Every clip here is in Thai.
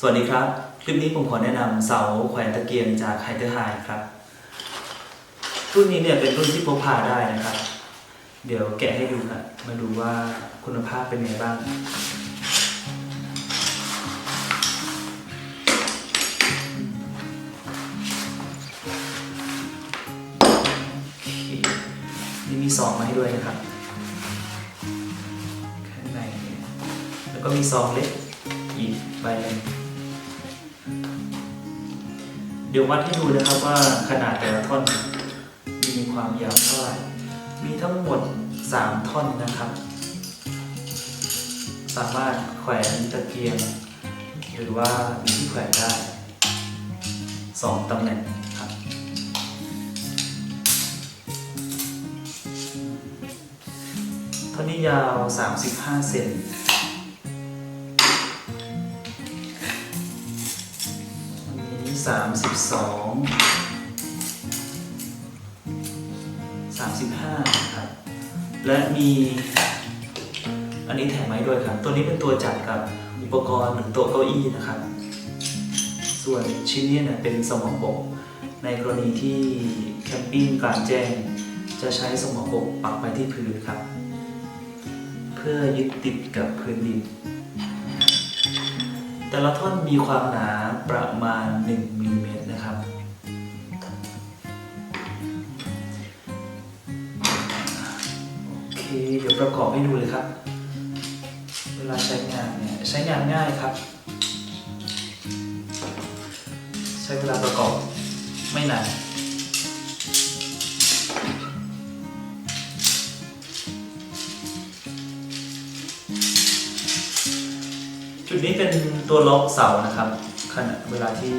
สวัสดีครับ คลิปนี้ผมขอแนะนำเสาแขวนตะเกียงจากไฮเ e อร์ไฮครับ รุ่นนี้เนี่ยเป็นรุ่นที่พกพาได้นะครับ เดี๋ยวแกะให้ดูครับมาดูว่าคุณภาพเป็นไงบ้าง นี่มีซองมาให้ด้วยนะครับ ข้างในเนี่ยแล้วก็มีซองเล็กอีกใบหนึง เดี๋ยววัดให้ดูนะครับว่าขนาดแต่ละท่อนมีความยาวเท่าไหร่ มีทั้งหมด 3 ท่อนนะครับ สามารถแขวนตะเกียง หรือว่ามีที่แขวนได้ 2ตำแหน่งครับท่อนนี้ยาว 35 เซนอัน นี้32 35ครับ และมีอันนี้แถมไม้ด้วยครับ ตัวนี้เป็นตัวจัดกับอุปกรณ์เหมือนโต๊ะเก้าอี้นะครับ ส่วนชิ้นนี้เนี่ยเป็นสมองบกในกรณีที่แคมปิ้งกลางแจ้ง จะใช้สมองบกปักไปที่พื้นครับ เพื่อยึดติดกับพื้นดิน แต่ละท่อนมีความหนาประมาณ 1มิลลิเมตรนะครับ โอเค เดี๋ยวประกอบให้ดูเลยครับ เวลาใช้งานเนี่ยใช้งานง่ายครับ ใช้เวลาประกอบไม่นาน จุดนี้เป็นตัวล็อกเสานะครับขณะเวลาที่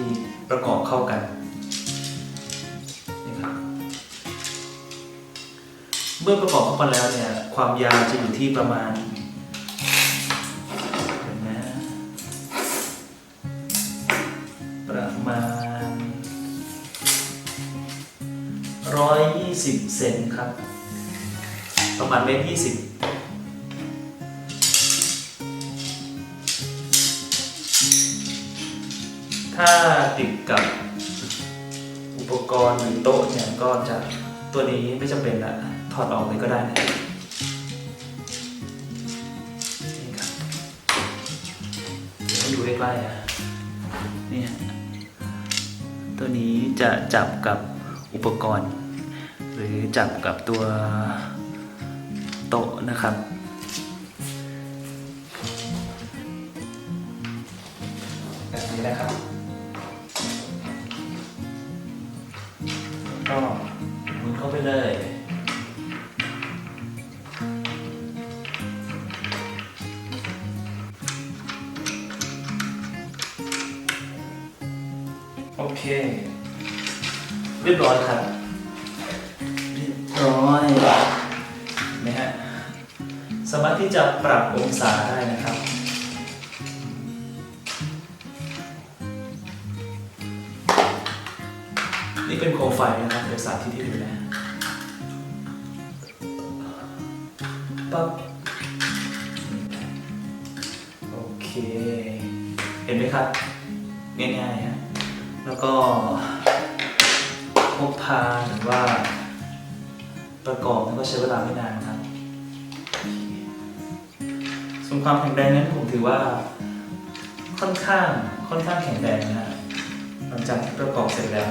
ประกอบเข้ากันนะครับเมื่อประกอบเข้ากันแล้วเนี่ยความยาวจะอยู่ที่ประมาณนะประมาณ 120 เซนครับ ประมาณเมตร20 ถ้าติดกับอุปกรณ์หรือโต๊ะเนี่ยก็จะตัวนี้ไม่จำเป็นละถอดออกเลยก็ได้นะนี่ครับเดี๋ยวให้ดูใกล้ๆนะนี่ฮะตัวนี้จะจับกับอุปกรณ์ หรือจับกับตัวโต๊ะนะครับแบบนี้นะครับ ก็หมุนเข้าไปเลยโอเค เรียบร้อยครับ เรียบร้อยเห็นะฮะสามารถที่จะปรับองศาได้นะครับ เป็นโคมไฟนะครับเดี๋ยวสาธิตที่ดูนะปั๊บโอเค เห็นไหมครับ ง่ายๆฮะแล้วก็พกพาหรือว่าประกอบมันก็ใช้เวลาไม่นานครับส่วนความแข็งแรงนั้นผมถือว่า ค่อนข้างค่อนข้างแข็งแรงนะฮะหลังจากที่ประกอบเสร็จแล้ว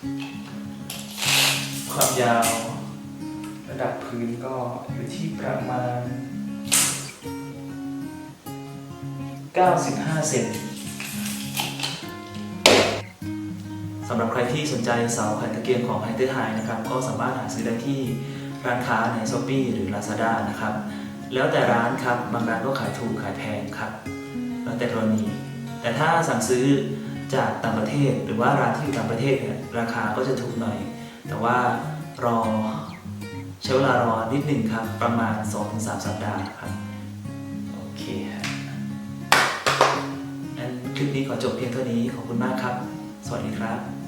ความยาวระดับพื้นก็อยู่ที่ประมาณ 95 เซนสำหรับใครที่สนใจเสาแขวนตะเกียงของไฮเตอร์ไฮนะครับ ก็สามารถหาซื้อได้ที่ร้านค้าใน s h อ p e e หรือ Lazada นะครับ แล้วแต่ร้านครับ บางร้านก็ขายถูกขายแพงครับ แล้วแต่กรณีแต่ถ้าสั่งซื้อ จากต่างประเทศ หรือว่าร้านที่อยู่ต่างประเทศเนี่ยราคาก็จะถูกหน่อย แต่ว่ารอใช้เวลารอนิดหนึ่งครับ ประมาณ 2-3 สัปดาห์ครับ โอเคครับงั้นคลิปนี้ขอจบเพียงเท่านี้ขอบคุณมากครับ สวัสดีครับ